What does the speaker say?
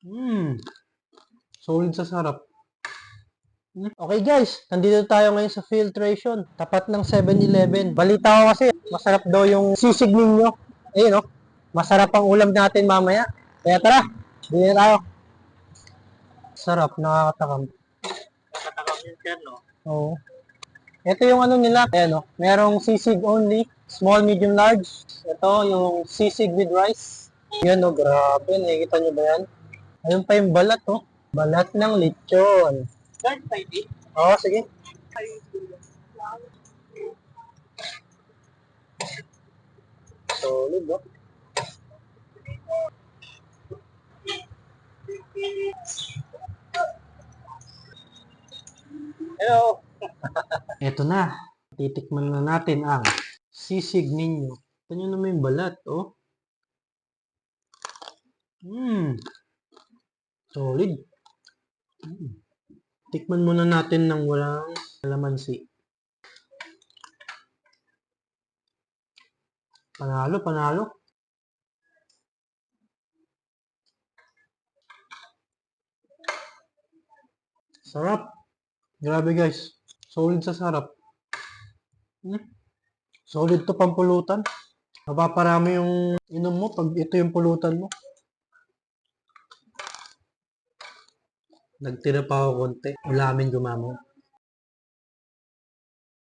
Hmm. Solid sa sarap. Okay guys, nandito tayo ngayon sa filtration. Tapat ng 7-Eleven. Balita ko kasi, masarap daw yung sisig ninyo. Ayun oh. Masarap ang ulam natin mamaya. Kaya tara, bili na tayo. Sarap, nakakatakam. Nakatakam yun sir, no? Oo. Ito yung ano nila, ayan o, merong sisig only, small, medium, large. Ito yung sisig with rice. Yan o, grabe, nakikita nyo ba yan? Ayun pa yung balat o, balat ng lechon. Guard side eh. Oo, sige. Solid o. Hello. Ito na. Titikman na natin ang sisig ninyo. Ito nyo naman yung balat, oh. Mmm. Solid. Tikman muna natin ng walang kalamansi. Panalo, panalo. Sarap. Grabe guys. Solid sa sarap. Hmm. Solid to pampulutan. Mapaparami yung inom mo pag ito yung pulutan mo. Nagtira pa ako konti. Ulamin gumamo.